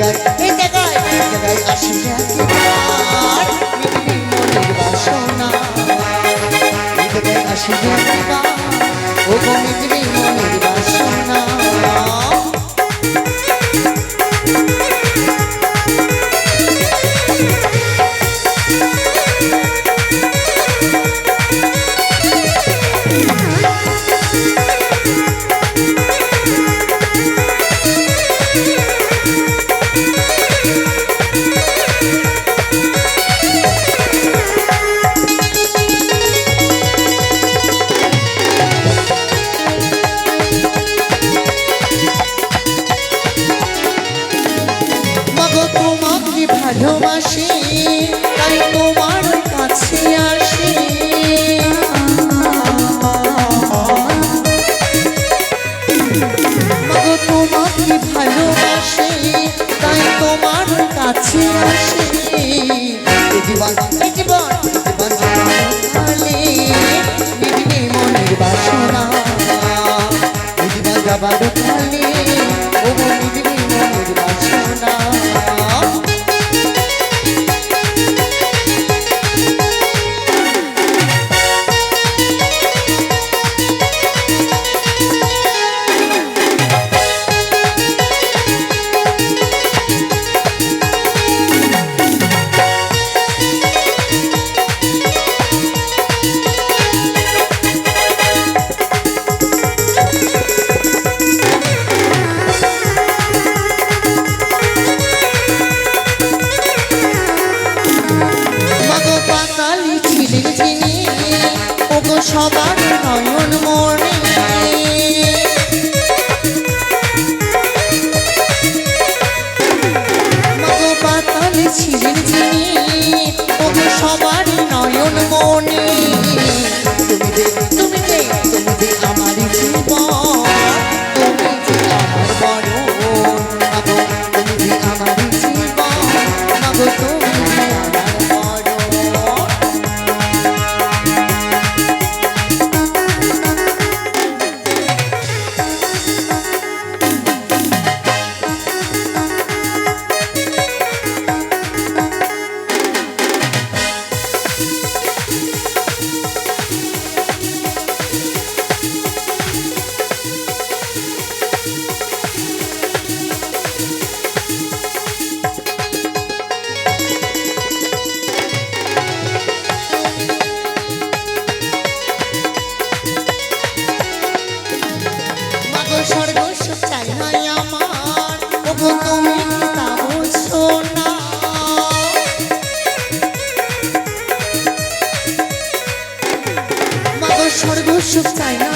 জায়গায় এই জায়গায় এই জায়গায় আসি একবার। মিটবি মনের বাসনা। এই জায়গায় আসি তোমাকে ভালোবাসি, তাই তোমার কাছে আসি। তোমাকে ভালোবাসি, তাই তোমার কাছে আসি। জীবন জীবন মনের বাসনা। জীবন যাবার কালে ও মনের বাসনা। সবার নয়ন মনে সুখ চাই নাই আমার